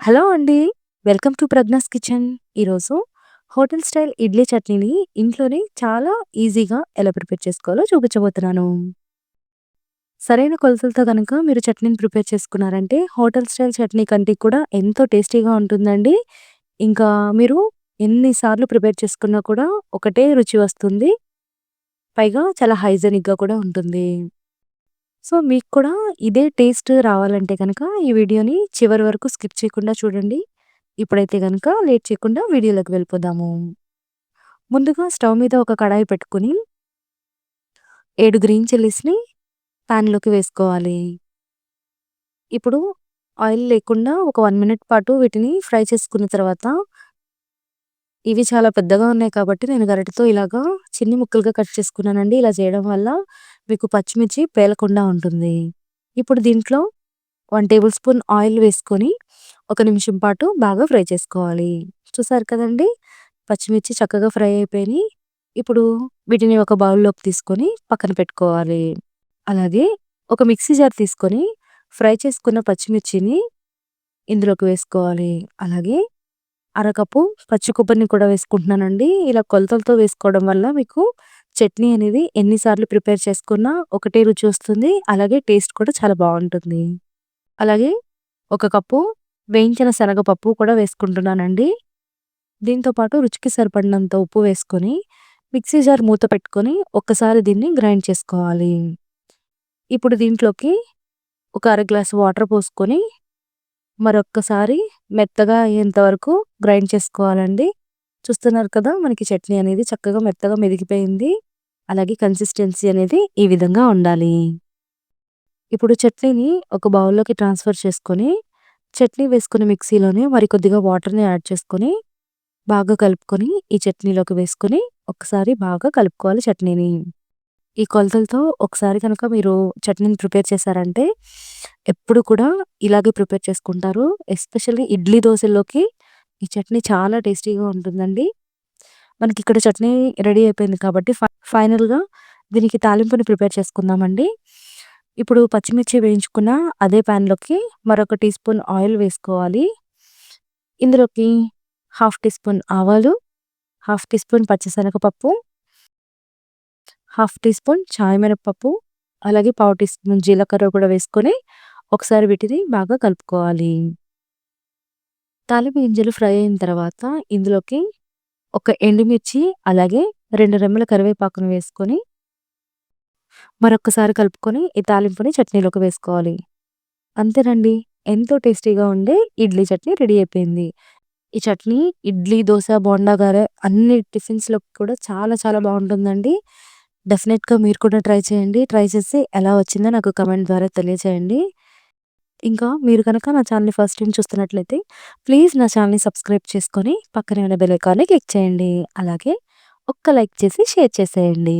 Hello అండి. Welcome to Pragnya's kitchen. ఈరోజు hotel style idli చట్నీని ఇంట్లోనే చాలా ఈజీగా ఎలా ప్రిపేర్ చేసుకోవాలో చూపించబోతున్నాను. సరైన కొలతలతో కనుక మీరు చట్నీని ప్రిపేర్ చేసుకున్నారంటే హోటల్ స్టైల్ చట్నీ కంటే కూడా ఎంతో టేస్టీగా ఉంటుందండి. ఇంకా మీరు ఎన్నిసార్లు ప్రిపేర్ చేసుకున్నా కూడా ఒకటే రుచి వస్తుంది. పైగా చాలా హైజెనిక్గా కూడా ఉంటుంది. సో, మీకు కూడా ఇదే టేస్ట్ రావాలంటే కనుక ఈ వీడియోని చివరి వరకు స్కిప్ చేయకుండా చూడండి. ఇప్పుడైతే కనుక లేట్ చేయకుండా వీడియోలోకి వెళ్ళిపోదాము. ముందుగా స్టవ్ మీద ఒక కడాయి పెట్టుకొని ఏడు గ్రీన్ చిల్లీస్‌ని పాన్‌లోకి వేసుకోవాలి. ఇప్పుడు ఆయిల్ లేకుండా ఒక వన్ మినిట్ పాటు వీటిని ఫ్రై చేసుకున్న తర్వాత ఇవి చాలా పెద్దగా ఉన్నాయి కాబట్టి నేను గరిటెతో ఇలాగా చిన్ని ముక్కలుగా కట్ చేసుకున్నానండి. ఇలా చేయడం వల్ల మీకు పచ్చిమిర్చి పేలకుండా ఉంటుంది. ఇప్పుడు దీంట్లో వన్ టేబుల్ స్పూన్ ఆయిల్ వేసుకొని ఒక నిమిషం పాటు బాగా ఫ్రై చేసుకోవాలి. చూసారు కదండీ! పచ్చిమిర్చి చక్కగా ఫ్రై అయిపోయినాయి. ఇప్పుడు వీటిని ఒక బౌల్‌లోకి తీసుకొని పక్కన పెట్టుకోవాలి. అలాగే ఒక మిక్సీ జార్ తీసుకొని ఫ్రై చేసుకున్న పచ్చిమిర్చిని ఇందులోకి వేసుకోవాలి. అలాగే అరకప్పు పచ్చి కొబ్బరిని కూడా వేసుకుంటున్నానండి. ఇలా కొలతలతో వేసుకోవడం వల్ల మీకు చట్నీ అనేది ఎన్నిసార్లు ప్రిపేర్ చేసుకున్నా ఒకటే రుచి వస్తుంది. అలాగే టేస్ట్ కూడా చాలా బాగుంటుంది అలాగే ఒక కప్పు వేయించిన శనగపప్పు కూడా వేసుకుంటున్నానండి. దీంతో పాటు రుచికి సరిపడినంత ఉప్పు వేసుకొని మిక్సీ జార్ మూత పెట్టుకొని ఒక్కసారి దీన్ని గ్రైండ్ చేసుకోవాలి. ఇప్పుడు దీంట్లోకి ఒక అర గ్లాస్ వాటర్ పోసుకొని మరొక్కసారి మెత్తగా అయ్యేంత వరకు గ్రైండ్ చేసుకోవాలండి. చూస్తున్నారు కదా! మనకి చట్నీ అనేది చక్కగా మెత్తగా మెదిగిపోయింది. అలాగే కన్సిస్టెన్సీ అనేది ఈ విధంగా ఉండాలి. ఇప్పుడు చట్నీని ఒక బౌల్‌లోకి ట్రాన్స్‌ఫర్ చేసుకొని చట్నీ వేసుకుని మిక్సీలోనే మరికొద్దిగా వాటర్‌ని యాడ్ చేసుకొని బాగా కలుపుకొని ఈ చట్నీలోకి వేసుకొని ఒకసారి బాగా కలుపుకోవాలి చట్నీని. ఈ కొలతలతో ఒకసారి కనుక మీరు చట్నీని ప్రిపేర్ చేశారంటే ఎప్పుడు కూడా ఇలాగే ప్రిపేర్ చేసుకుంటారు. ఎస్పెషల్లీ ఇడ్లీ, దోశల్లోకి ఈ చట్నీ చాలా టేస్టీగా ఉంటుందండి. మనకి ఇక్కడ చట్నీ రెడీ అయిపోయింది కాబట్టి ఫై ఫైనల్‌గా దీనికి తాలింపుని ప్రిపేర్ చేసుకుందామండి. ఇప్పుడు పచ్చిమిర్చి వేయించుకున్న అదే పాన్‌లోకి మరొక టీ స్పూన్ ఆయిల్ వేసుకోవాలి. ఇందులోకి హాఫ్ టీ స్పూన్ ఆవాలు, హాఫ్ టీ స్పూన్ పచ్చిశనగపప్పు, హాఫ్ టీ స్పూన్ చాయ్ మినపప్పు, అలాగే పావు టీ స్పూన్ జీలకర్ర కూడా వేసుకొని ఒకసారి వీటిని బాగా కలుపుకోవాలి. తాలింపు గింజలు ఫ్రై అయిన తర్వాత ఇందులోకి ఒక ఎండుమిర్చి అలాగే రెండు రెమ్మల కరివేపాకును వేసుకొని మరొక్కసారి కలుపుకొని ఈ తాలింపుని చట్నీలోకి వేసుకోవాలి. అంతేనండి. ఎంతో టేస్టీగా ఉండే ఇడ్లీ చట్నీ రెడీ అయిపోయింది. ఈ చట్నీ ఇడ్లీ, దోశ బోండా, గారె అన్ని టిఫిన్స్‌లోకి కూడా చాలా చాలా బాగుంటుందండి డెఫినెట్గా మీరు కూడా ట్రై చేయండి. ట్రై చేసి ఎలా వచ్చిందో నాకు కామెంట్ ద్వారా తెలియచేయండి. ఇంకా మీరు కనుక నా ఛానల్ని ఫస్ట్ టైం చూస్తున్నట్లయితే ప్లీజ్ నా ఛానల్ని సబ్స్క్రైబ్ చేసుకొని పక్కనే ఉన్న బెల్ ఐకాన్‌ని క్లిక్ చేయండి. అలాగే ఒక్క లైక్ చేసి షేర్ చేసేయండి.